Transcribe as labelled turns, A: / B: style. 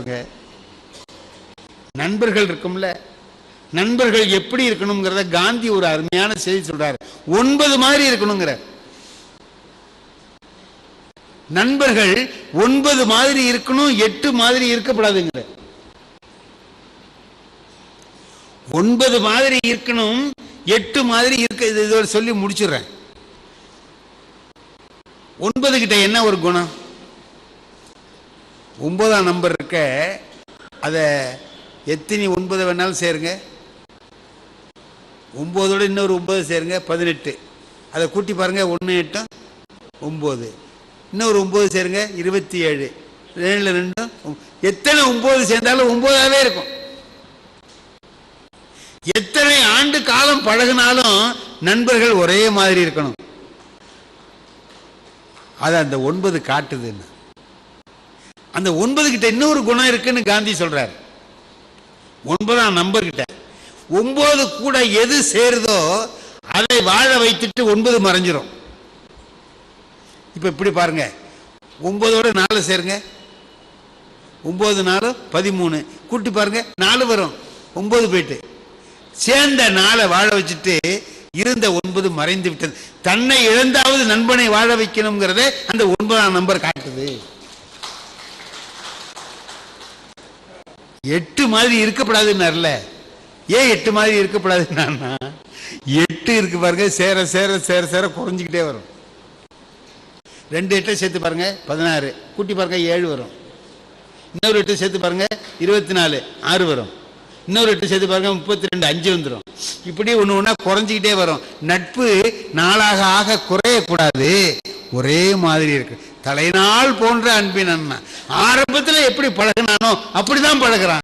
A: பாருங்க. நண்பர்கள் இருக்கும்ல. நண்பர்கள் எப்படி இருக்கணுங்கிறத காந்தி ஒரு அருமையான செய்தி சொல்றார். ஒன்பது மாதிரி இருக்கணுங்கிற. நண்பர்கள் ஒன்பது மாதிரி இருக்கணும் எட்டு மாதிரி இருக்கப்படாதுங்கிற. ஒன்பது மாதிரி இருக்கணும் எட்டு மாதிரி இருக்க இதோட சொல்லி முடிச்சிடுறேன். ஒன்பது கிட்ட என்ன ஒரு குணம்? ஒன்பதாம் நம்பர் இருக்க அதை எத்தனை ஒன்பது வேணாலும் சேருங்க. ஒம்போதோடு இன்னொரு ஒன்பது சேருங்க பதினெட்டு. அதை கூட்டி பாருங்க ஒன்று எட்டும் ஒம்பது. இன்னொரு ஒம்பது சேருங்க இருபத்தி ஏழு ரெண்டு ரெண்டும் எத்தனை ஒம்பது சேர்ந்தாலும் ஒம்பதாகவே இருக்கும். எத்தனை ஆண்டு காலம் பழகினாலும் நண்பர்கள் ஒரே மாதிரி இருக்கணும். அது அந்த ஒன்பது காட்டுதுன்னு அந்த ஒன்பது கிட்ட இன்னொரு குணம் இருக்குன்னு காந்தி சொல்றாரு. ஒன்பதாம் நம்பர் கிட்ட ஒன்பது கூட எது சேருதோ அதை வாழ வைத்துட்டு ஒன்பது மறைஞ்சிரும். இப்ப இப்படி பாருங்க ஒன்பதோட நாலு சேருங்க. ஒன்பது நாலு பதிமூணு. கூட்டி பாருங்க நாலு வரும். ஒன்பது போயிட்டு சேர்ந்த நாளை வாழ வச்சுட்டு இருந்த ஒன்பது மறைந்து விட்டது. தன்னை இழந்தாவது நண்பனை வாழ வைக்கணுங்கிறத அந்த ஒன்பதாம் நம்பர் காட்டுது. எட்டு மாதிரி இருக்கப்படாதுன்னார்ல. ஏன் எட்டு மாதிரி இருக்கப்படாதுன்னா எட்டு இருக்கு பாருங்க சேர சேர சேர சேர குறைஞ்சிக்கிட்டே வரும். ரெண்டு எட்டை சேர்த்து பாருங்க பதினாறு. கூட்டி பாருங்க ஏழு வரும். இன்னொரு எட்டு சேர்த்து பாருங்க இருபத்தி நாலு ஆறு வரும். இன்னொரு எட்டு சேர்த்து பாருங்க முப்பத்தி ரெண்டு அஞ்சு வந்துடும் இப்படி ஒன்று ஒன்றா குறைஞ்சிக்கிட்டே வரும். நட்பு நாளாக ஆக குறையக்கூடாது. ஒரே மாதிரி இருக்கு. தலைநாள் போன்ற அன்பின் அண்ணா. ஆரம்பத்தில் எப்படி பழகினானோ அப்படிதான் பழகுறான்.